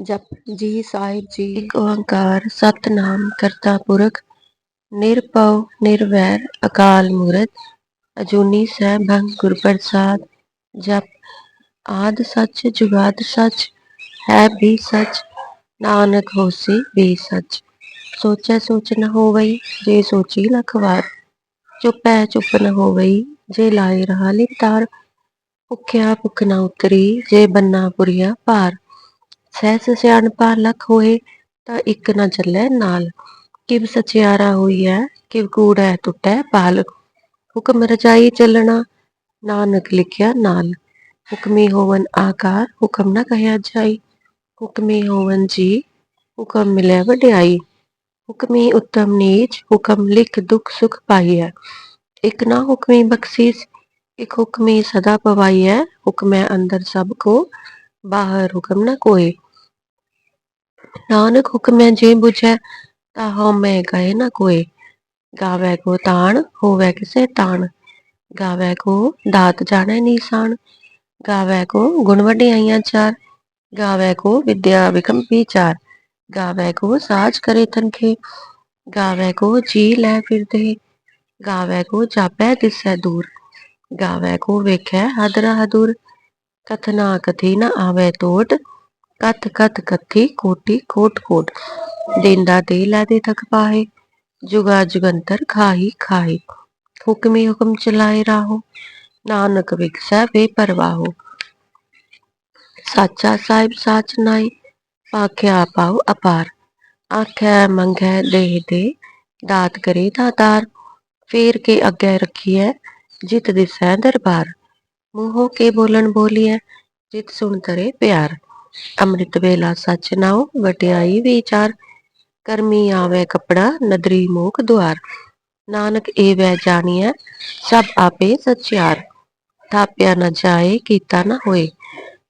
ਜਪ ਜੀ ਸਾਹਿਬ ਜੀ। ਇੱਕ ਓੰਕਾਰ ਸਤਨਾਮ ਕਰਤਾ ਪੁਰਖ, ਨਿਰਭਉ, ਨਿਰਵੈਰ, ਅਕਾਲ ਮੂਰਤ, ਅਜੂਨੀ ਸੈਭੰ ਗੁਰ ਪ੍ਰਸਾਦ ਜਪ ਆਦ ਸੱਚ, ਜੁਗਾਦ ਸੱਚ, ਹੈ ਵੀ ਸੱਚ, ਨਾਨਕ ਹੋਸੀ ਵੀ ਸੱਚ। ਸੋਚੈ ਸੋਚ ਨ ਹੋਵਈ, ਜੇ ਸੋਚੀ ਲਖ ਵਾਰ। ਚੁਪੈ ਚੁੱਪ ਨ ਹੋਵਈ, ਜੇ ਲਾਏ ਰਹਾ ਲਿਵਤਾਰ ਭੁੱਖਿਆ ਭੁੱਖ ਨ ਉਤਰੀ, ਜੇ ਬੰਨਾ ਪੁਰੀਆ ਭਾਰ। ਸਹਿਸ ਸਿਆਣਪਾ ਲਖ ਹੋਏ, ਤਾਂ ਇੱਕ ਨਾ ਚੱਲੈ ਨਾਲ। ਕਿਵ ਸਚਿਆਰਾ ਹੋਈਐ, ਕਿਵ ਕੂੜੈ ਟੁੱਟੈ ਪਾਲ ਹੁਕਮ ਰਜਾਈ ਚੱਲਣਾ, ਨਾਨਕ ਲਿਖਿਆ ਨਾਲ। ਹੁਕਮੀ ਹੋਵਨ ਆਕਾਰ, ਹੁਕਮ ਨ ਕਹਿਆ ਜਾਈ। ਹੁਕਮੀ ਹੋਵਨ ਜੀ, ਹੁਕਮ ਮਿਲੈ ਵਡਿਆਈ। ਹੁਕਮੀ ਉਤਮ ਨੀਚ, ਹੁਕਮ ਲਿਖ ਦੁਖ ਸੁਖ ਪਾਈਐ। ਇਕ ਨਾ ਹੁਕਮੀ ਬਖਸ਼ੀਸ, ਇਕ ਹੁਕਮੀ ਸਦਾ ਪਵਾਈ ਹੈ ਹੁਕਮੈ ਅੰਦਰ ਸਭ ਕੋ ਬਾਹਰ ਹੁਕਮ ਨ ਕੋਏ ਨਾਨਕ ਹੁਕਮੈ ਜੇ ਬੁਝੈ ਤਾ ਹਉਮੈ ਕਹੇ ਨ ਕੋਏ ਗਾਵੈ ਕੋ ਤਾਣ, ਹੋਵੇ ਕਿਸੇ ਤਾਣ। ਗਾਵੈ ਕੋ ਦਾਤ ਜਾਣੈ ਨੀਸਾਨ। ਗਾਵੈ ਕੋ ਗੁਣ ਵਡਿਆਈਆਂ ਚਾਰ। ਗਾਵੈ ਕੋ ਵਿਦਿਆ ਵਿਕਮ ਵਿਚਾਰ ਗਾਵੈ ਕੋ ਸਾਜ ਕਰੇ ਤਨਖੇ। ਗਾਵੈ ਕੋ ਜੀ ਲੈ ਫਿਰਦੇ। ਗਾਵੈ ਕੋ ਜਾਪੈ ਦਿਸੈ ਦੂਰ। ਗਾਵੈ ਕੋ ਵੇਖੈ ਹਦਰਾ ਹਦੂਰ ਕਥਨਾ ਕਥੀ ਨ ਆਵੈ ਟੋਟ ਕਥ ਕਥ ਕਥੀ ਕੋਟੀ ਕੋਟ ਕੋਟ। ਦੇਂਦਾ ਦੇ ਲੈ ਦੇ ਤਕ ਪਾਹੇ, ਜੁਗਾ ਜੁਗੰਤਰ ਖਾਹੀ ਖਾਹੀ। ਹੁਕਮੀ ਹੁਕਮ ਚਲਾਏ ਰਾਹੋ, ਨਾਨਕ ਵਿਕਸੈ ਵੇ ਪਰਵਾਹੋ ਸਾਚਾ ਸਾਹਿਬ ਸਾਚ ਨਾਈ ਪਾਖਿਆ ਪਾਉ ਅਪਾਰ। ਆਖੈ ਮੰਗੈ ਦੇਹ ਦੇ, ਦਾਤ ਕਰੇ ਦਾਤਾਰ। ਫੇਰ ਕੇ ਅੱਗੇ ਰੱਖੀਐ, ਜਿਤ ਦਿਸੈ ਦਰਬਾਰ। ਮੂੰਹ ਹੋ ਕੇ ਬੋਲਣ ਬੋਲੀਐ ਜਿਤ ਸੁਣ ਤਰੇ ਪਿਆਰ। ਅੰਮ੍ਰਿਤ ਵੇਲਾ ਸੱਚ ਨਾਉ ਵਟਿਆਈ ਵਿਚਾਰ। ਕਰਮੀ ਆਵੇ ਕਪੜਾ, ਨਦਰੀ ਮੋਖ ਦੁਆਰ। ਨਾਨਕ ਏ ਵੈ ਜਾਣੀਐ, ਸਭ ਆਪੇ ਸਚਿਆਰ। ਥਾਪਿਆ ਨਾ ਜਾਏ, ਕੀਤਾ ਨਾ ਹੋਏ।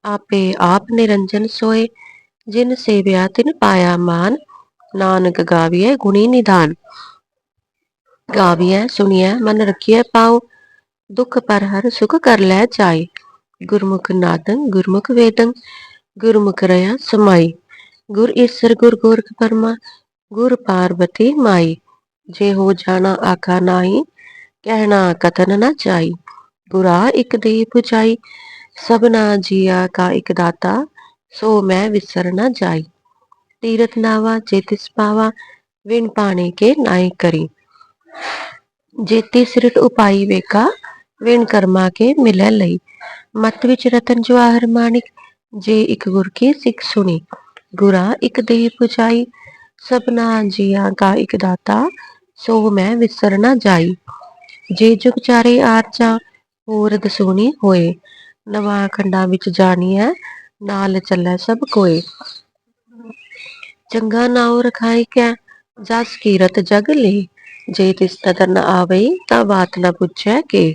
ਆਪੇ ਆਪ ਨਿਰੰਜਨ ਸੋਏ। ਜਿਨ ਸੇਵਿਆ, ਤਿਨ ਪਾਇਆ ਮਾਨ। ਨਾਨਕ ਗਾਵੀਐ ਗੁਣੀ ਨਿਧਾਨ। ਗਾਵੀਐ, ਸੁਣੀਐ, ਮਨ ਰਖੀਐ ਪਾਉ। ਦੁਖ ਪਰ ਹਰ ਸੁਖ ਕਰ ਲੈ ਜਾਏ। ਗੁਰਮੁਖ ਨਾਦੰ, ਗੁਰਮੁਖ ਵੇਦੰ, ਗੁਰਮੁਖ ਰਹਾ ਸਮਾਈ। ਗੁਰ ਈਸਰ, ਗੁਰ ਗੋਰਖ ਪਰਮਾ, ਗੁਰ ਪਾਰਬਤੀ ਮਾਈ। ਜੇ ਹੋ ਜਾਣਾ ਆਖਾ ਨਾਹੀ, ਕਹਿਣਾ ਕਥਨ ਨਾ ਜਾਈ। ਗੁਰਾ ਇਕ ਦੇਹ 부ਜਾਈ, ਸਭਨਾ ਜੀਆ ਕਾ ਇਕ ਦਾਤਾ, ਸੋ ਮੈਂ ਵਿਸਰ ਨਾ ਜਾਈ। ਤੀਰਥ ਨਾਵਾ, ਜੇ ਤਿਸ ਪਾਵਾ, ਵਿਣ ਪਾਣੀ ਕੇ ਨਾਈ ਕਰੀ। ਜੇਤੀ ਸਿਰਟ ਉਪਾਈ ਵੇਖਾ ਵਿਣ ਕਰਮਾ ਕੇ ਮਿਲੈ ਲਈ। ਮਤ ਵਿੱਚ ਰਤਨ ਜਵਾਹਰ ਮਾਣਿਕ, ਜੇ ਇੱਕ ਗੁਰ ਕੀ ਸਿੱਖ ਸੁਣੀ, ਗੁਰਾ ਇੱਕ ਦੇਹ ਪੁਜਾਈ, ਸਭਨਾ ਜੀਆਂ ਕਾ ਇੱਕ ਦਾਤਾ ਸੋ ਮੈਂ ਵਿਸਰ ਨ ਜਾਈ। ਜੇ ਜੁਗ ਚਾਰੇ ਆਰਚਾ ਹੋਰ ਦਸੂਣੀ ਹੋਏ, ਨਵਾਂ ਖੰਡਾਂ ਵਿੱਚ ਜਾਣੀ ਹੈ ਨਾਲ ਚੱਲੈ ਸਭ ਕੋਏ। ਚੰਗਾ ਨਾਉ ਰਖਾਈ ਕੈ, ਜਸ ਕੀਰਤ ਜਗ ਲੇ, ਜੇ ਤਿਸ ਨਦਰ ਨ ਆਵਈ ਤਾਂ ਬਾਤ ਨ ਪੁੱਛੈ ਕੇ।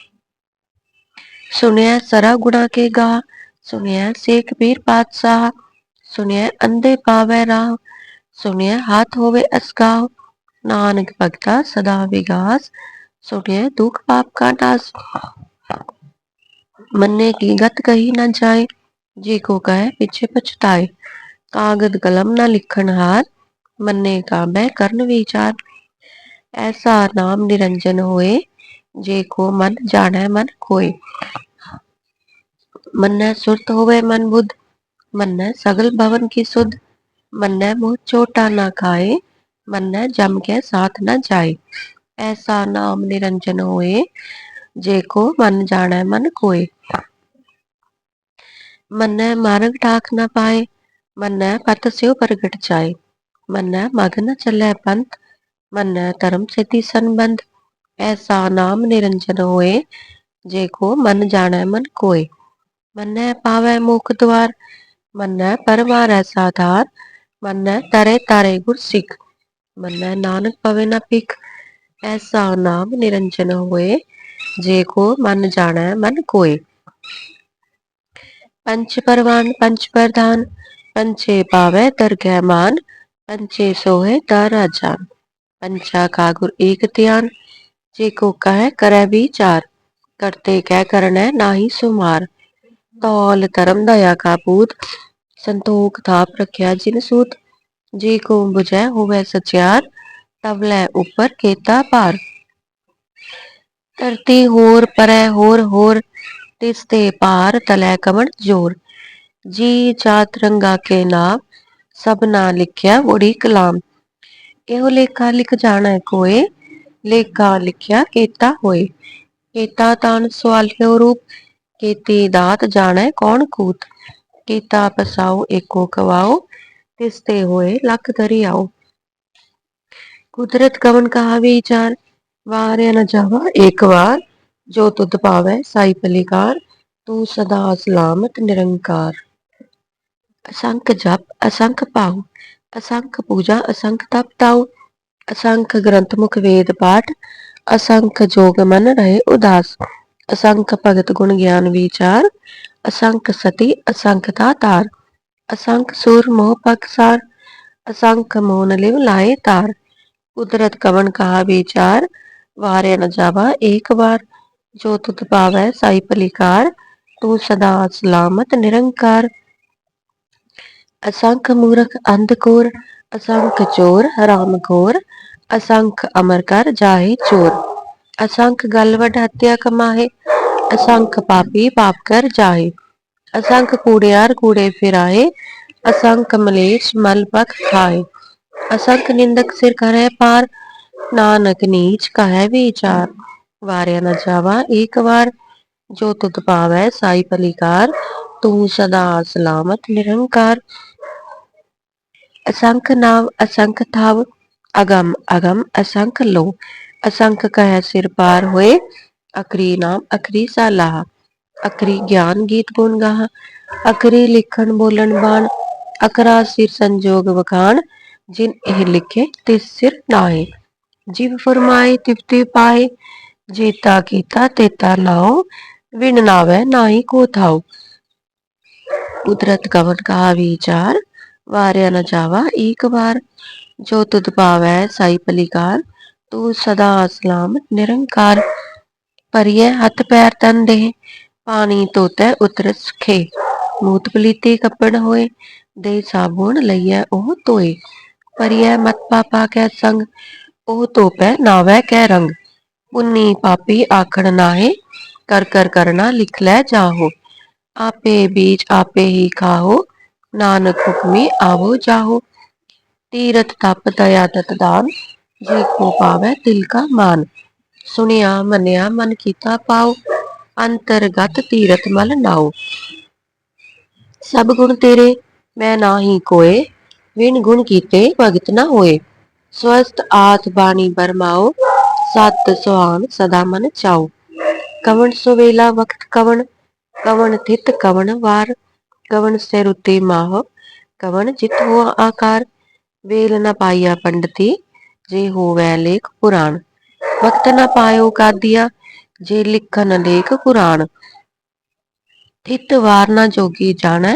ਸੁਣਿਆ ਸਰਾ ਗੁਣਾ ਕੇ ਗਾ, ਸੁਣਿਆ ਸੇ ਕਬੀਰ ਪਾਤਸ਼ਾਹ, ਸੁਣਿਆ ਅੰਧੇ ਪਾਵੈ ਰਾਹ, ਸੁਣਿਆ ਹਾਥ ਹੋਵੇ ਅਸਗਾਹ, ਨਾਨਕ ਭਗਤਾ ਸਦਾ ਵਿਗਾਸ, ਸੁਣਿਆ ਦੁਖ ਪਾਪ ਕਾ ਨਾਸ। ਮੰਨੇ ਕੀ ਗਤ ਕਹੀ ਨਾ ਜਾਏ, ਜੇ ਕੋ ਕਹੇ ਪਿਛੇ ਪਛਤਾਏ, ਕਾਗਦ ਕਲਮ ਨਾ ਲਿਖਣ ਹਾਰ, ਮੰਨੇ ਕਾ ਮੈਂ ਕਰਨ ਵਿਚਾਰ। ਐਸਾ ਨਾਮ ਨਿਰੰਜਨ ਹੋਏ ਜੇ ਕੋ ਮਨ ਜਾਣੈ ਮਨ ਕੋਏ ਮੰਨੈ ਸੁਰਤ ਹੋਵੇ ਮਨ ਬੁੱਧ ਮੰਨੈ ਸਗਲ ਭਵਨ ਕੀ ਸੁਧ ਮੰਨੈ ਮੋਹ ਚੋਟਾ ਨਾ ਖਾਏ ਮੰਨੈ ਜਮ ਕੇ ਸਾਥ ਨ ਜਾਏ ਐਸਾ ਨਾਮ ਨਿਰੰਜਨ ਹੋਏ ਜੇ ਕੋ ਮਨ ਜਾਣੈ ਮਨ ਕੋਏ ਮੰਨੈ ਮਾਰਗ ਠਾਕ ਨ ਪਾਏ ਮੰਨੈ ਪਤ ਸਿਉ ਪ੍ਰਗਟ ਜਾਏ ਮੰਨੈ ਮਗ ਨ ਚੱਲੈ ਪੰਥ ਮੰਨੈ ਧਰਮ ਸਿਧੀ ਸੰਬੰਧ ਐਸਾ ਨਾਮ ਨਿਰੰਜਨ ਹੋਏ ਜੇ ਕੋ ਮਨ ਜਾਣੈ ਮਨ ਕੋਏ ਮੰਨੈ ਪਾਵੈ ਮੁਖ ਦੁਆਰ ਮੰਨੈ ਪਰਵਾਰੈ ਸਾਧਾਰ ਮੰਨੈ ਤਰੇ ਤਾਰੇ ਗੁਰ ਸਿੱਖ ਮੰਨੈ ਨਾਨਕ ਪਵੇ ਨ ਭਿਖ ਐਸਾ ਨਾਮ ਨਿਰੰਜਨ ਹੋਏ ਜੇ ਕੋ ਮਨ ਜਾਣੈ ਮਨ ਕੋਏ ਪੰਚ ਪਰਵਾਨ ਪੰਚ ਪ੍ਰਧਾਨ ਪੰਚੇ ਪਾਵੈ ਦਰਗਹਿ ਮਾਨ ਪੰਚੇ ਸੋਹੇ ਤਾ ਰਾਜਾਨ ਪੰਚਾ ਕਾ ਗੁਰ ਏਕ ਧਿਆਨ ਜੇ ਕੋ ਕਹੈ ਕਰੈ ਵਿਚਾਰ, ਕਰਤੇ ਕਹਿ ਕਰਨੈ ਨਾਹੀ ਸੁਮਾਰ। ਤੌਲ ਧਰਮ ਦਇਆ ਕਾ ਪੂਤ, ਸੰਤੋਖ ਥਾਪ ਰਖਿਆ ਜਿਨ ਸੂਤ। ਜੇ ਕੋ 부ਜੈ ਹੋਵੈ ਸਚਿਆਰ, ਤਵ ਲੈ ਉਪਰ ਕੇਤਾ ਭਾਰ। ਧਰਤੀ ਹੋਰ ਪਰੈ ਹੋਰ ਹੋਰ, ਤਿਸ ਤੇ ਪਾਰ ਤਲੈ ਕਮਣ ਜੋਰ। ਜੀ ਜਾਤ ਰੰਗਾ ਕੇ ਨਾਮ ਸਭਨਾ ਲਿਖਿਆ ਉੜੀ ਕਲਾਮ। ਇਹੋ ਲੇਖਾ ਲਿਖ ਜਾਣਾ ਕੋਏ ਲੇਖਾ ਲਿਖਿਆ ਕੀਤਾ ਹੋਏ। ਕੀਤਾ ਤਾਨ ਸਵਾਲਿਓ ਰੂਪ? ਕੀਤੀ ਦਾਤ ਜਾਣੈ ਕੌਣ ਕੂਤ? ਕੀਤਾ ਪਸਾਉ ਏਕੋ ਕਵਾਓ ਤਿਸ ਤੇ ਹੋਏ ਲੱਖ ਕਰੀ ਆਓ ਕੁਦਰਤ ਕਵਨ ਕਹਾ ਵਿਚਾਰ ਵਾਰਿਆ ਨ ਜਾਵਾ ਏਕ ਵਾਰ। ਜੋ ਤੁਧ ਪਾਵੈ ਸਾਈ ਭਲੀਕਾਰ ਤੂੰ ਸਦਾ ਸਲਾਮਤ ਨਿਰੰਕਾਰ। ਅਸੰਖ ਜਪ, ਅਸੰਖ ਪਾਉ ਅਸੰਖ ਪੂਜਾ, ਅਸੰਖ ਤਪ ਤਾਉ। ਅਸੰਖ ਗ੍ਰੰਥ ਮੁਖ ਵੇਦ ਪਾਠ, ਅਸੰਖ ਜੋਗ ਮਨ ਰਹੇ ਉਦਾਸ, ਅਸੰਖ ਭਗਤ ਗੁਣ ਗਿਆਨ ਵਿਚਾਰ, ਅਸੰਖ ਸਤੀ ਅਸੰਖ ਤਾਰ ਅਸੰਖ ਸੂਰ ਮੋਹ ਪਕਸਾਰ ਅਸੰਖ ਮੋਨ ਲਿਵ ਲਾਏ ਤਾਰ, ਕੁਦਰਤ ਕਵਨ ਕਹਾ ਵਿਚਾਰ, ਵਾਰਿਆ ਨ ਜਾਵਾ ਏਕ ਵਾਰ, ਜੋ ਤੁਧ ਪਾਵੈ ਸਾਈ ਤੂੰ ਸਦਾ ਸਲਾਮਤ ਨਿਰੰਕਾਰ। ਅਸੰਖ ਮੂਰਖ ਅੰਧ ਕੋਰ, ਅਸੰਖ ਚੋਰ ਹਰਾਮ ਖੋਰ ਅਸੰਖ ਅਮਰ ਕਰ ਜਾਹੇ ਚੋਰ। ਅਸੰਖ ਗਲ ਵਡ ਹੱਤਿਆ ਕਮਾਹੇ, ਅਸੰਖ ਪਾਪੀ ਪਾਪ ਕਰ ਜਾਹੇ। ਅਸੰਖ ਕੂੜਿਆਰ ਕੂੜੇ ਫਿਰਾਏ ਅਸੰਖ ਮਲੇਸ਼ ਮਲ ਪਖ ਖਾਏ ਅਸੰਖ ਨਿੰਦਕ ਸਿਰ ਪਾਰ, ਨਾਨਕ ਨੀਚ ਕਹੈ ਵਿਚਾਰ। ਵਾਰਿਆ ਨ ਜਾਵਾ ਏਕ ਵਾਰ, ਜੋ ਤੁਧ ਪਾਵੈ ਸਾਈ ਭਲੀਕਾਰ, ਤੂੰ ਸਦਾ ਸਲਾਮਤ ਨਿਰੰਕਾਰ। ਅਸੰਖ ਨਾਮ ਅਸੰਖ ਥਾਵ ਅਗਮ ਅਗਮ ਅਸੰਖ ਲੋ ਅਸੰਖ ਕਹਿ ਸਿਰ ਪਾਰ ਹੋਏ ਅਖਰੀ ਨਾਮ ਅਖਰੀ ਸਾਲਾਹ ਅਖਰੀ ਗਿਆਨ ਗੀਤ ਗੁਣ ਗਾਹ ਅਖਰੀ ਲਿਖਣ ਬੋਲਣ ਬਾਣ ਅਖਰਾ ਸਿਰ ਸੰਜੋਗ ਵਖਾਣ ਜਿਨ ਇਹ ਲਿਖੇ ਤਿਸ ਸਿਰ ਨਾਏ ਜਿਵ ਫਰਮਾਏ ਤਿਵ ਪਾਏ ਜੀਤਾ ਕੀਤਾ ਤੇਤਾ ਲਾਓ ਵਿਣ ਨਾਵੇ ਨਾਹੀ ਕੋ ਥਾਉ ਕੁਦਰਤ ਕਵਨ ਕਾ ਵਿਚਾਰ ਵਾਰਿਆ ਨ ਜਾਵਾ ਏਕ ਵਾਰ ਜੋ ਤੁਧ ਪਾਵੈ ਸਾਈ ਭਲੀਕਾਰ, ਤੂੰ ਸਦਾ ਸਲਾਮਤ, ਨਿਰੰਕਾਰ ਪਰਿਐ ਹੱਥ ਪੈਰ ਤਨ ਦੇ ਪਾਣੀ ਤੋਤੈ ਉਤਰ ਸੁਖੇ ਮੂਤ ਪਲੀਤੀ ਕੱਪੜ ਹੋਏ ਦੇ ਸਾਬੂਣ ਲਈਐ, ਉਹ ਤੋਏ ਪਰਿਐ ਮਤ ਪਾਪਾ ਕੈ ਸੰਗ, ਉਹ ਤੋਪੈ ਨਾਵੈ ਕੈ ਰੰਗ। ਪੁੰਨੀ ਪਾਪੀ ਆਖਣ ਨਾਹੇ, ਕਰ ਕਰ ਕਰਨਾ ਲਿਖ ਲੈ ਜਾਹੋ। ਆਪੇ ਬੀਜ ਆਪੇ ਹੀ ਖਾਹੋ, ਨਾਨਕ ਹੁਕਮੀ ਆਵੋ ਜਾਹੋ। ਤੀਰਥ ਤਪ ਦਇਆ ਦਤ ਦਾਨ, ਜੇ ਕੋ ਪਾਵੈ ਦਿਲ ਕਾ ਮਾਨ। ਸੁਣਿਆ, ਮੰਨਿਆ, ਮਨ ਕੀਤਾ ਪਾਉ ਅੰਤਰਗਤ ਤੀਰਥ ਮਲ ਨਾਉ ਸਭ ਗੁਣ ਤੇਰੇ, ਮੈਂ ਨਾਹੀ ਕੋਏ ਵਿਣ ਗੁਣ ਕੀਤੇ ਭਗਤ ਨਾ ਹੋਏ। ਸਵਸਤ ਆਤ ਬਾਣੀ ਬਰਮਾਓ, ਸਤ ਸੁਹਾਨ ਸਦਾ ਮਨ ਚਾਉ ਕਵਣ ਸੁਵੇਲਾ ਵਕਤ ਕਵਣ ਕਵਣ ਥਿਤ ਕਵਣ ਵਾਰ। ਕਵਣ ਸਿਰ ਉਤੇ ਮਾਹ, ਕਵਣ ਜਿਤ ਹੋਆ ਆਕਾਰ। ਵੇਲ ਨ ਪਾਈਆ ਪੰਡਤੀ, ਜੇ ਹੋਵੈ ਲੇਖ ਪੁਰਾਣ। ਵਕਤ ਨ ਪਾਇਓ ਕਾਦੀਆ, ਜੇ ਲਿਖਨ ਲੇਖ ਪੁਰਾਣ ਥਿਤ ਵਾਰ ਨਾ ਜੋਗੀ ਜਾਣੈ,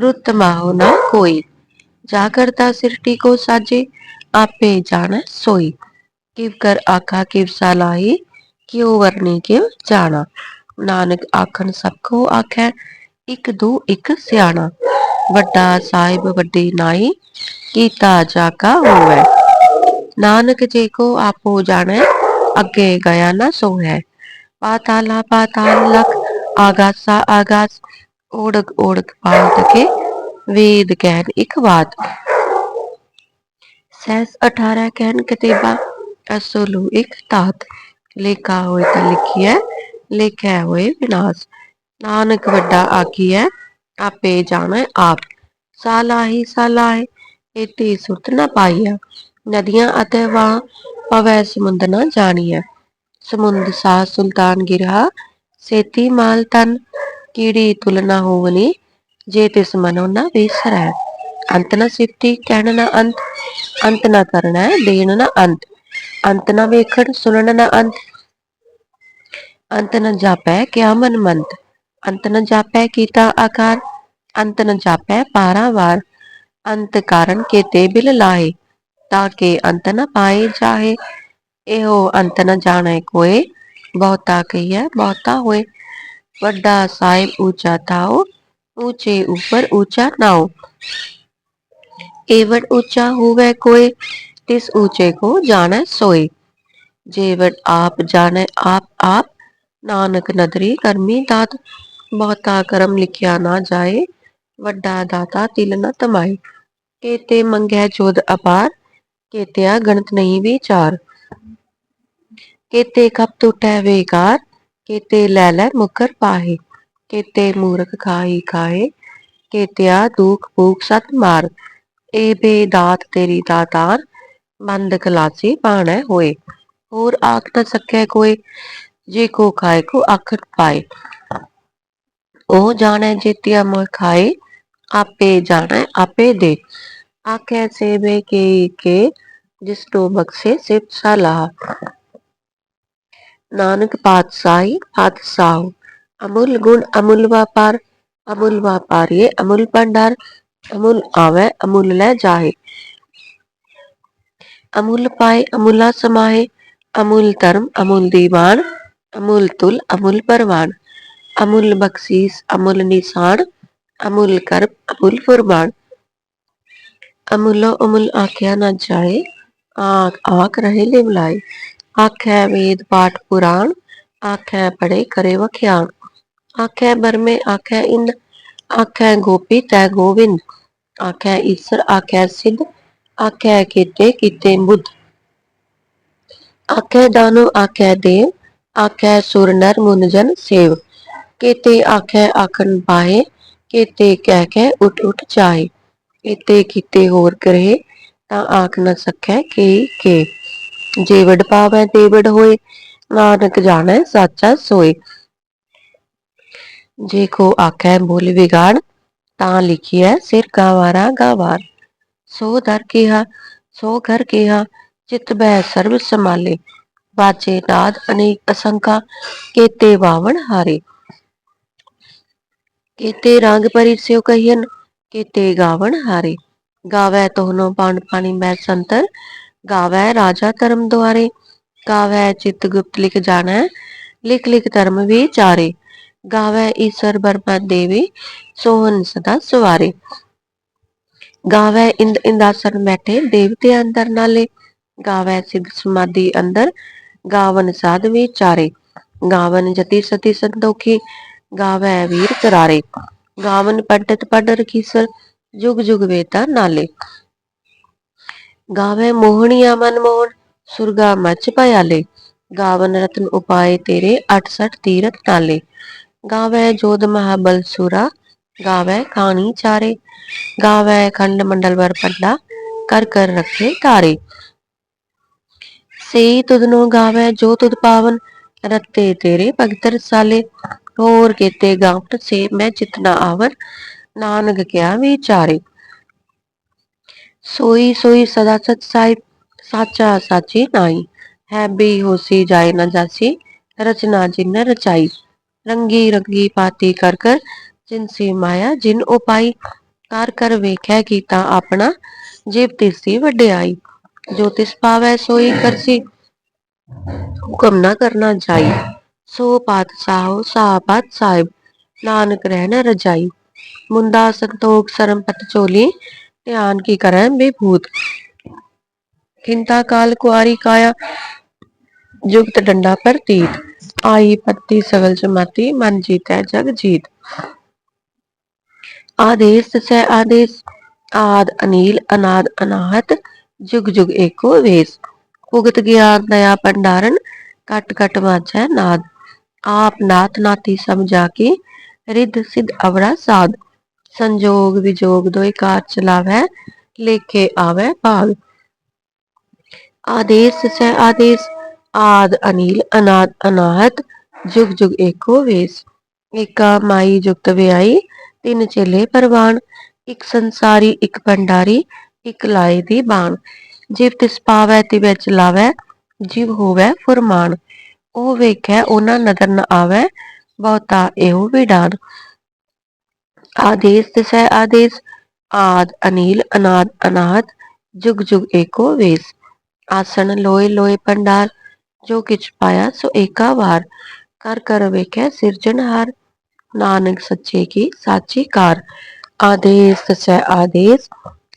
ਰੁੱਤ ਮਾਹੁ ਨ ਕੋਈ। ਜਾ ਕਰਤਾ ਸਿਰਟੀ ਕੋ ਸਾਜੇ, ਆਪੇ ਜਾਣੈ ਸੋਈ। ਕਿਵ ਕਰ ਆਖਾ, ਕਿਵ ਸਲਾਹੀ ਕਿਉ ਵਰਨੀ ਕਿਵ ਜਾਣਾ। ਨਾਨਕ ਆਖਣ ਸਭ ਕੋ ਆਖੈ, ਇਕ ਦੂ ਇਕ ਸਿਆਣਾ। ਵੱਡਾ ਸਾਹਿਬ, ਵੱਡੀ ਨਾਈ, ਕੀਤਾ ਜਾ ਕਾ ਹੋਵੈ। ਨਾਨਕ ਜੇ ਕੋ ਆਪੋ ਜਾਣੈ, ਅੱਗੇ ਗਿਆ ਨਾ ਸੋ ਹੈ ਪਾਤਾਲਾ, ਪਾਤਾਲ ਲਖ, ਆਗਾਸਾ, ਆਗਾਸ, ਓੜਕ ਓੜਕ ਪਾਲ ਤਕੇ ਵੇਦ ਕਹਿਨ ਇਕ ਬਾਤ। ਸੈਸ 18 ਕਹਿਣ ਕਤੇਬਾ, ਅਸੋਲੂ ਇੱਕ ਤਾਤ ਲੇਖਾ ਹੋਏ ਤਾਂ ਲਿਖੀਐ ਲੇਖਿਆ ਹੋਏ ਵਿਨਾਸ਼। ਨਾਨਕ ਵੱਡਾ ਆਖੀਐ ਆਪੇ ਜਾਣਾ ਆਪ। ਸਾਲਾਹੀ, ਸਾਲਾਹੇ ਇਤੀ ਸੁਰਤ ਨ ਪਾਈਆ ਨਦੀਆਂ ਅਤੇ ਵਾਹ ਪਵੈ ਸਮੁੰਦ ਨ ਜਾਣੀਐ। ਸਮੁੰਦ ਸਾ ਸੁਲਤਾਨ ਗਿਰਹਾ, ਸੇਤੀ ਮਾਲ ਤਨ, ਕੀੜੀ ਤੁਲਨਾ ਹੋਵਨੀ ਜੇ ਤਿਸ ਮਨੋ ਨ ਵਿਸਰੈ। ਅੰਤ ਨਾ ਸਿਫਤੀ ਕਹਿਣ ਨਾ ਅੰਤ ਅੰਤ ਨਾ ਕਰਨਾ ਦੇਣ ਨਾ ਅੰਤ। ਅੰਤ ਨਾ ਵੇਖਣ ਸੁਣਨ ਨਾ ਅੰਤ। ਅੰਤ ਨਾ ਜਾਪੈ ਕਿਆ ਮਨ ਮੰਤ ਅੰਤ ਨ ਜਾਪੈ ਕੀਤਾ ਆਕਾਰ ਅੰਤ ਨ ਜਾਪੈ ਪਾਰਾਵਾਰ ਅੰਤ ਕਾਰਨ ਕੇਤੇ ਬਿਲ ਲਾਹੇ ਤਾਕੇ ਅੰਤ ਨ ਪਾਏ ਜਾਹੇ ਇਹੋ ਅੰਤ ਨ ਜਾਣੈ ਕੋਏ ਬਹੁਤਾ ਕਹੀਐ ਬਹੁਤਾ ਹੋਏ ਵੱਡਾ ਸਾਹਿਬ ਊਚਾ ਥਾਓ ਊਚੇ ਉਪਰ ਊਚਾ ਨਾਉ ਏਵੜ ਊਚਾ ਹੋਵੇ ਕੋਏ ਤਿਸ ਊਚੇ ਕੋ ਜਾਣੈ ਸੋਏ ਜੇਵੜ ਆਪ ਜਾਣੈ ਆਪ ਆਪ ਨਾਨਕ ਨਦਰੀ ਕਰਮੀ ਦਾਤ ਬਹੁਤਾ ਕਰਮ ਲਿਖਿਆ ਨਾ ਜਾਏ, ਵੱਡਾ ਦਾਤਾ ਤਿਲ ਨ ਤਮਾਏ। ਕੇਤੇ ਮੰਗੈ ਜੋਦ ਅਪਾਰ, ਕੇਤਿਆ ਗਣਤ ਨਹੀਂ ਵਿਚਾਰ। ਕੇਤੇ ਕਪ ਟੁਟੈ ਵੇਕਾਰ, ਕੇਤੇ ਲੈ ਲੈ ਮੁਕਰ ਪਾਹੇ। ਕੇਤੇ ਮੂਰਖ ਖਾਹੀ ਖਾਏ ਕੇਤਿਆ ਦੁਖ ਭੂਖ ਸਤ ਮਾਰ। ਏ ਬੇ ਦਾਤ ਤੇਰੀ ਦਾਤਾਰ ਬੰਦ ਖਲਾਸੀ ਬਾਣੈ ਹੋਏ। ਹੋਰ ਆਖ ਨ ਸਕੈ ਕੋਏ, ਜੇ ਕੋ ਖਾਏ ਕੋ ਆਖਟ ਪਾਏ। ਉਹ ਜਾਣੈ ਜੇਤਿਆ ਮੋਇ ਖਾਏ, ਆਪੇ ਜਾਣੈ, ਆਪੇ ਦੇ। ਆਖੈ ਸੇਵੇ ਕੇ ਕੇ, ਜਿਸ ਤੋਂ ਬਖਸ਼ੇ ਸਿਫਤ ਸਲਾਹ ਨਾਨਕ ਪਾਤਸ਼ਾਹੀ, ਪਾਤਸ਼ਾਹ, ਅਮੁੱਲ ਗੁਣ ਅਮੁੱਲ ਵਪਾਰ, ਅਮੁੱਲ ਵਪਾਰੀਏ, ਅਮੁੱਲ ਭੰਡਾਰ, ਅਮੁੱਲ ਆਵੈ, ਅਮੁੱਲ ਲੈ ਜਾਏ ਅਮੁੱਲ ਪਾਏ, ਅਮੁੱਲਾ ਸਮਾਹੇ, ਅਮੁੱਲ ਧਰਮ, ਅਮੁੱਲ ਦੀਵਾਨ, ਅਮੁੱਲ ਤੁਲ, ਅਮੁੱਲ ਪਰਵਾਨ। ਅਮੁੱਲ ਬਖਸ਼ੀਸ ਅਮੁੱਲ ਨਿਸ਼ਾਨ ਅਮੁੱਲ ਕਰਬ ਅਮੁੱਲ ਫੁਰਮਾਨ ਅਮੁੱਲੋ ਅਮੁੱਲ ਆਖਿਆ ਨਾ ਜਾਏ ਆਖ ਆਖ ਰਹੇ ਲਿਵਲਾਏ ਆਖੈ ਵੇਦ ਪਾਠ ਪੁਰਾਣ ਆਖੈ ਪੜੇ ਕਰੇ ਵਖਿਆਣ ਆਖੈ ਬਰਮੇ ਆਖੈ ਇੰਦ ਆਖੈ ਗੋਪੀ ਤੈ ਗੋਵਿੰਦ ਆਖੈ ਈਸਰ ਆਖੈ ਸਿੱਧ ਆਖੈ ਕੀਤੇ ਕੀਤੇ ਬੁੱਧ ਆਖੈ ਦਾਨੋ ਆਖੈ ਦੇਵ ਆਖੈ ਸੁਰ ਨਰ ਮੁਨਜਨ ਸੇਵ ਕੇਤੇ ਆਖੈ ਆਖਣ ਪਾਏ ਕੇਤੇ ਕਹਿ ਕੇ ਉਠ ਉਠ ਜਾਏ ਕੇਤੇ ਕੀਤੇ ਹੋਰ ਕਰੇ ਤਾਂ ਆਖ ਨ ਸਕੈ ਕੇ ਕੇ ਜੇ ਵਡ ਪਾਵੈ ਤੇ ਵਡ ਹੋਏ ਨਾਨਕ ਜਾਣੈ ਸਾਚਾ ਸੋਏ ਜੇ ਕੋ ਆਖੈ ਭੁਲ ਵਿਗਾੜ ਤਾਂ ਲਿਖਿਐ ਸਿਰ ਗਾਵਾਰਾ ਗਾਵਾਰ ਸੋ ਦਰ ਕਿਹਾ ਸੋ ਘਰ ਕਿਹਾ ਚਿਤ ਬੈ ਸਰਬ ਸਮਾਲੇ ਬਾਚੇ ਨਾਦ ਅਨੇਕ ਅਸੰਖਾ ਕੇਤੇ ਵਾਵਣ ਹਾਰੇ ਕੇਤੇ ਰੰਗ ਪਰੀ ਸਿਉ ਕਹੀਨ ਕੇਤੇ ਗਾਵਣ ਹਾਰੇ। ਗਾਵੈ ਤੋਹਨੋ ਪਾਣ ਪਾਣੀ ਬੈ ਸੰਤਰ, ਗਾਵੈ ਰਾਜਾ ਧਰਮ ਦੁਆਰੇ। ਗਾਵੈ ਚਿਤ ਗੁਪਤ ਲਿਖ ਜਾਣੈ, ਲਿਖ ਲਿਖ ਧਰਮ ਵਿਚਾਰੇ ਗਾਵੈ ਈਸ਼ਰ ਬਰਮਾ ਦੇਵੀ ਸੋਹਨ ਸਦਾ ਸਵਾਰੇ। ਗਾਵੈ ਇੰਦ ਇੰਦਾਸਨ ਬੈਠੇ ਦੇਵਤੇ ਅੰਦਰ ਨਾਲੇ। ਗਾਵੈ ਸਿੱਧ ਸਮਾਧੀ ਅੰਦਰ, ਗਾਵਨ ਸਾਧ ਵਿਚਾਰੇ ਗਾਵਨ ਜਤੀ ਸਤੀ ਸੰਤੋਖੀ ਗਾਵੈ ਵੀਰ ਕਰਾਰੇ। ਗਾਵਨ ਪੰਡਤ ਪੜ ਰਖੀਸਰ ਜੁਗ ਜੁਗ ਵੇਤਾ ਨਾਲੇ। ਗਾਵੇ ਮੋਹਣੀਆ ਮਨ ਮੋਹਣ, ਸੁਰਗਾ ਮਚ ਭਇਆਲੇ। ਗਾਵਨ ਰਤਨ ਉਪਾਏ ਤੇਰੇ 68 ਤੀਰਤ ਨਾਲੇ। ਗਾਵੇ ਜੋਧ ਮਹਾਬਲ ਸੁਰਾ, ਗਾਵੇ ਖਾਣੀ ਚਾਰੇ। ਗਾਵੇ ਖੰਡ ਮੰਡਲ ਵਰ ਪੱਲਾ ਕਰ ਕਰ ਰੱਖੇ ਤਾਰੇ ਸੇ ਨੂੰ ਗਾਵੇ ਜੋ ਤੁਧ ਪਾਵਨ, ਰੱਤੇ ਤੇਰੇ ਭਗਤ ਰਸਾਲੇ। ਹੋਰ ਕੀਤੇ ਗਾਵਟ ਸੇ ਮੈਂ ਜਿਤਨਾ ਆਵਰ ਨਾਨਕ ਕਿਆ ਵਿਚਾਰੇ। ਸੋਈ ਸੋਈ ਸਦਾ ਸਚ ਸਾਹਿਬ, ਸਾਚਾ ਸਾਚੀ ਨਾਈ। ਹੈ ਬੀ ਹੋਸੀ ਜਾਏ ਨਾ ਜਾਸੀ, ਰਚਨਾ ਜਿਨ ਰਚਾਈ। ਰੰਗੀ ਰੰਗੀ ਪਾਤੀ ਕਰ ਕਰ, ਜਿਨ ਸੇ ਮਾਇਆ ਜਿਨ ਉਪਾਈ। ਕਰ ਕਰ ਵੇਖੈ ਕੀਤਾ ਆਪਣਾ ਜੀਵ ਤਿਸੀ ਵਡਿਆਈ। ਜੋ ਤਿਸ ਪਾਵੈ ਸੋਈ ਕਰਸੀ, ਹੁਕਮ ਨਾ ਕਰਨਾ ਜਾਈ। सो पातशाह ಸೋಪಾದ ಸಾಹು ಸಾಪಾತ್ ಸಾಹಿಬ್ नानग्रहण रजाई मुंडा संतोख सरम पतचोली ध्यान की करें बेभूत खिंता काल कुआरी काया जुगत डंडा पर तीत आई पत्ती सगल जमाती मन जीत है जग जीत आदेश से आदेश आद अनिल अनाद अनाहत जुग जुग एको वेश उगत ज्ञान नया भंडारण कट कट वाच नाद ਆਪ ਨਾਤ ਨਾਤੀ ਜਾ ਕੇ ਰਿੱਧ ਸਿੱਧ ਅਵਰਾ ਸਾਧ। ਸੰਜੋਗ ਵਿਜੋਗ ਦੋਇ ਕਾਰ ਚਲਾਵੇ ਲੇਖੇ ਆਵੈ ਭਾਗ। ਆਦੇਸ਼ ਸਹਿ ਆਦੇਸ਼, ਆਦ ਅਨੀਲ ਅਨਾਦ ਅਨਾਹਤ, ਜੁਗ ਜੁਗ ਏਕੋ ਵੇਸ। ਏਕਾ ਮਾਈ ਜੁਗਤ ਵਿਆਈ ਤਿੰਨ ਚੇਲੇ ਪਰਵਾਨ। ਇੱਕ ਸੰਸਾਰੀ, ਇੱਕ ਭੰਡਾਰੀ, ਇੱਕ ਲਾਏ ਦੀ ਬਾਣ। ਜਿਵ ਤਿਸ ਪਾਵੈ, ਤਿਵੈ ਚਲਾਵੈ ਜਿਵ ਹੋਵੈ ਫੁਰਮਾਨ। ਉਹ ਵੇਖੈ ਉਹਨਾਂ ਨਦਰ ਨ ਆਵੈ, ਬਹੁਤਾ ਇਹੋ ਵਿਡਾਨ ਆਦੇਸ ਤਿਸੈ ਆਦੇਸ, ਆਦ, ਅਨੀਲ, ਅਨਾਦ ਅਨਾਦ, ਜੁਗ ਜੁਗ ਏਕੋ ਵੇਸ। ਆਸਣ ਲੋਏ ਲੋਏ ਭੰਡਾਰ, ਜੋ ਕਿਛ ਪਾਇਆ, ਸੋ ਏਕਾ ਵਾਰ। ਕਰ ਕਰ ਵੇਖੈ ਸਿਰਜਣਹਾਰ ਨਾਨਕ ਸੱਚੇ ਕੀ ਸਾਚੀ ਕਾਰ। ਆਦੇਸ ਤਸੈ ਆਦੇਸ,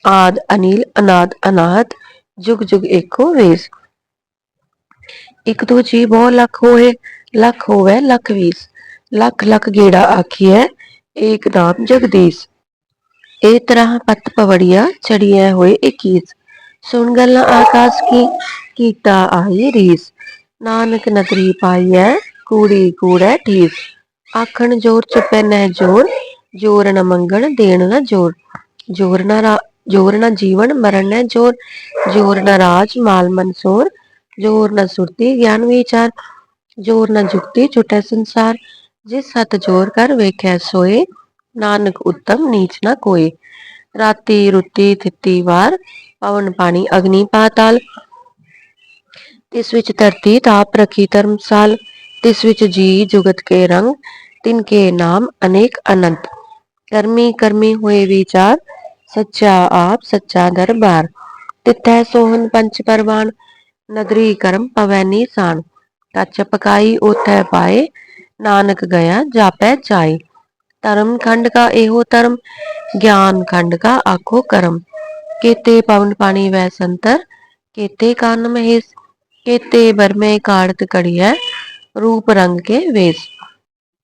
ਆਦ, ਅਨੀਲ, ਅਨਾਦ ਅਨਾਦ, ਜੁਗ ਜੁਗ ਏਕੋ ਵੇਸ। ਇੱਕ ਦੋ ਜੀ ਬਹੁ ਲੱਖ ਹੋਏ, ਲੱਖ ਹੋਵੇ, ਲੱਖ ਵੀਸ ਲੱਖ ਲੱਖ ਗੇੜਾ ਆਖੀਐ, ਏਕ ਨਾਮ ਜਗਦੀਸ਼। ਇਹ ਤਰ੍ਹਾਂ ਪਤ ਪਵੜੀਆਂ ਚੜੀਐ ਹੋਏ 21 ਸੁਣ ਗੱਲਾਂ ਆਕਾਸ਼ ਕੀ ਕੀਤਾ ਆਈ ਰੀਸ। ਨਾਨਕ ਨਦਰੀ ਪਾਈਐ, ਕੂੜੀ ਕੂੜੈ ਠੀਸ ਆਖਣ ਜੋਰ ਚੁਪੈ ਨਹਿ ਜੋਰ ਜੋਰ ਨ ਮੰਗਣ ਦੇਣ ਨ ਜੋਰ। ਜੋਰ ਨ ਜੋਰ ਨ ਜੀਵਨ ਮਰਨ ਨ ਜੋਰ ਜੋਰ ਨ ਰਾਜ ਮਾਲ ਮਨਸੋਰ। ਜੋਰ ਨ ਸੁਰਤੀ, ਗਿਆਨ ਵਿਚਾਰ, ਜੋਰ ਨ ਜੁਗਤੀ ਛੁਟੈ ਸੰਸਾਰ ਜਿਸ ਹੱਥ ਜੋਰ ਕਰ ਵੇਖੈ ਸੋਏ, ਨਾਨਕ ਉੱਤਮ ਨੀਚ ਨਾ ਕੋਏ। ਰਾਤੀ ਰੁੱਤੀ ਥਿੱਤੀ ਵਾਰ, ਪਵਨ ਪਾਣੀ ਅਗਨੀ ਪਾਤਾਲ। ਤਿਸ ਵਿੱਚ ਧਰਤੀ ਤਾਪ ਰਖੀ ਧਰਮਸਾਲ, ਤਿਸ ਵਿੱਚ ਜੀ ਜੁਗਤ ਕੇ ਰੰਗ, ਤਿਨ ਕੇ ਨਾਮ ਅਨੇਕ ਅਨੰਤ। ਕਰਮੀ ਕਰਮੀ ਹੋਏ ਵਿਚਾਰ, ਸੱਚਾ ਆਪ ਸੱਚਾ ਦਰਬਾਰ। ਤਿੱਥੈ ਸੋਹਨ ਪੰਚ ਪਰਵਾਨ ਨਦਰੀਕਰਮ ਪਵੈਨੀ ਸਾਨ ਕੱਛ ਪਕਾਈ ਉਥੈ ਪਾਏ, ਨਾਨਕ ਗਿਆ ਜਾਪੈ ਜਾਏ। ਧਰਮ ਖੰਡ ਕਾ ਇਹੋ ਧਰਮ, ਗਿਆਨ ਖੰਡ ਕਾ ਆਖੋ ਕਰਮ। ਕੇਤੇ ਪਵਨ ਪਾਣੀ ਵੈ ਸੰਤਰ, ਕੇਤੇ ਕੰਨ ਮਹਿਸ, ਕੇਤੇ ਬਰਮੇ ਕਾੜਤ ਕੜੀਐ, ਰੂਪ ਰੰਗ ਕੇ ਵੇਸ।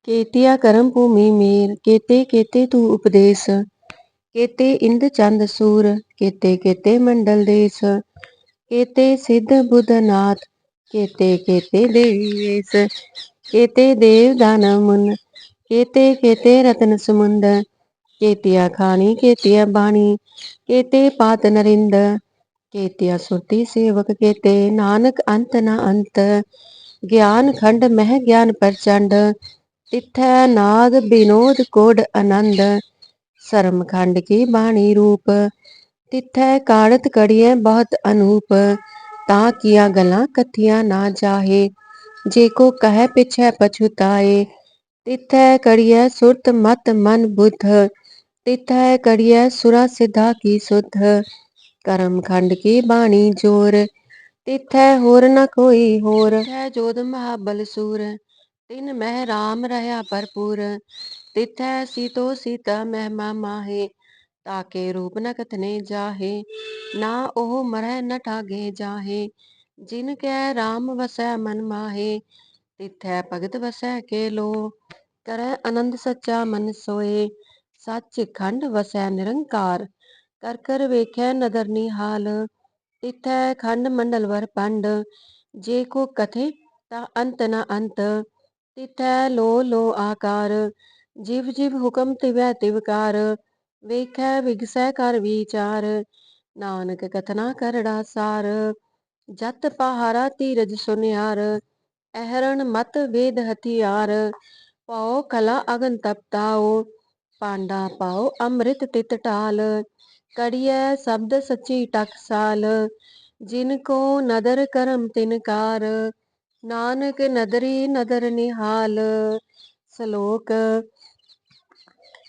ਕੇਤਿਆ ਕਰਮ ਭੂਮੀ ਮੇਰ, ਕੇਤੇ ਕੇਤੇ ਤੂ ਉਪਦੇਸ਼। ਕੇਤੇ ਇੰਦ ਚੰਦ ਸੂਰ, ਕੇਤੇ ਕੇਤੇ ਮੰਡਲ ਦੇਸ। ਕੇਤੇ ਸਿੱਧ ਬੁਧਨਾਥ, ਕੇਤੇ ਕੇਤੇ ਦੇਵੇਸ ਕੇਤੇ ਦੇਵ ਦਾਨਮੁਨ ਕੇਤੇ ਕੇਤੇ ਰਤਨ ਸਮੁੰਦ ਕੇਤਿਆ ਖਾਣੀ, ਕੇਤਿਆ ਬਾਣੀ, ਕੇਤੇ ਪਾਤ ਨਰਿੰਦ, ਕੇਤਿਆ ਸੁਰਤੀ ਸੇਵਕ ਕੇਤੇ, ਨਾਨਕ ਅੰਤ ਨਾ ਅੰਤ, ਗਿਆਨ ਖੰਡ ਮਹਿ ਗਿਆਨ ਪ੍ਰਚੰਡ, ਤਿਥੈ ਨਾਦ ਬਿਨੋਦ ਕੋਡ ਆਨੰਦ ਸਰਮ ਖੰਡ ਕੀ ਬਾਣੀ ਰੂਪ रूप काड़त कड़िए बहुत अनूप, ता किया गला कथिया ना जाहे। जेको कह पिछै पछुताए तिथै कड़िए सुरत मत मन बुध तिथै कड़िए सुरा सिद्धा की सुध करम खंड की बाणी ज़ोर, तिथै होर न कोई होर। तिथै जोध महाबल सूर, तिन मह राम रहा भरपूर। तिथै सीतो सीता महिमा माहे ਤਾਕੇ ਰੂਪ ਨ ਕਥਨੇ ਜਾਹੇ ਨਾ ਉਹ ਮਰੈ ਨ ਠਾਗੇ ਜਾਹੇ ਜਿਨ ਕੈ RAM ਵਸੈ ਮਨ ਮਾਹੇ ਤਿਥੈ ਭਗਤ ਵਸੈ ਕੇ ਲੋ ਕਰੈ ਆਨੰਦ ਸੱਚਾ ਮਨ ਸੋਏ ਸੱਚ ਖੰਡ ਵਸੈ ਨਿਰੰਕਾਰ ਕਰ ਕਰ ਵੇਖੈ ਨਦਰ ਨਿਹਾਲ ਤਿਥੈ ਖੰਡ ਮੰਡਲ ਵਰ ਪੰਡ ਜੇ ਕੋ ਕਥੇ ਤਾ ਅੰਤ ਨ ਅੰਤ ਤਿਥੈ ਲੋ ਲੋ ਆਕਾਰ ਜਿਵ ਜਿਵ ਹੁਕਮ ਤਿਵੈ ਤਿਵਕਾਰ ਵੇਖੈ ਵਿਗਸੈ ਕਰ ਵਿਚਾਰ, ਨਾਨਕ ਕਥਨਾ ਕਰੜਾ ਸਾਰ, ਜਤ ਪਹਾਰਾ ਧੀਰਜ ਸੁਨਿਆਰ, ਅਹਰਣ ਮਤ ਵੇਦ ਹਥਿਆਰ, ਪਾਓ ਕਲਾ ਅਗਨ ਤਪਤਾਓ ਪਾਂਡਾ ਪਾਓ ਅੰਮ੍ਰਿਤ ਤਿਤ ਢਾਲ, ਕੜੀਐ ਸ਼ਬਦ ਸੱਚੀ ਟਕਸਾਲ ਜਿਨ ਕੋ ਨਦਰ ਕਰਮ ਤਿਨਕਾਰ ਨਾਨਕ ਨਦਰੀ ਨਦਰ ਨਿਹਾਲ, ਸ਼ਲੋਕ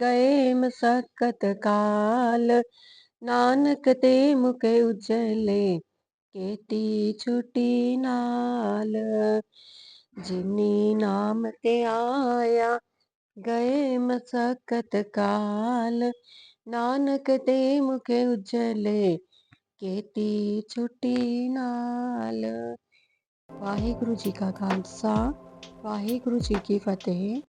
ਗਏ ਮਸਕਤ ਕਾਲ। ਨਾਨਕ ਤੇ ਮੁਖ ਉਜਲੇ, ਕੀਤੀ ਛੁੱਟੀ ਨਾਲ। ਜਿਨੀ ਨਾਮ ਤੇ ਆਇਆ, ਗਏ ਮਸਕਤ ਕਾਲ। ਨਾਨਕ ਤੇ ਮੁਖ ਉਜਲੇ, ਕੀਤੀ ਛੁੱਟੀ ਨਾਲ। ਵਾਹਿਗੁਰੂ ਜੀ ਕਾ ਖਾਲਸਾ, ਵਾਹਿਗੁਰੂ ਜੀ ਕੀ ਫਤਿਹ।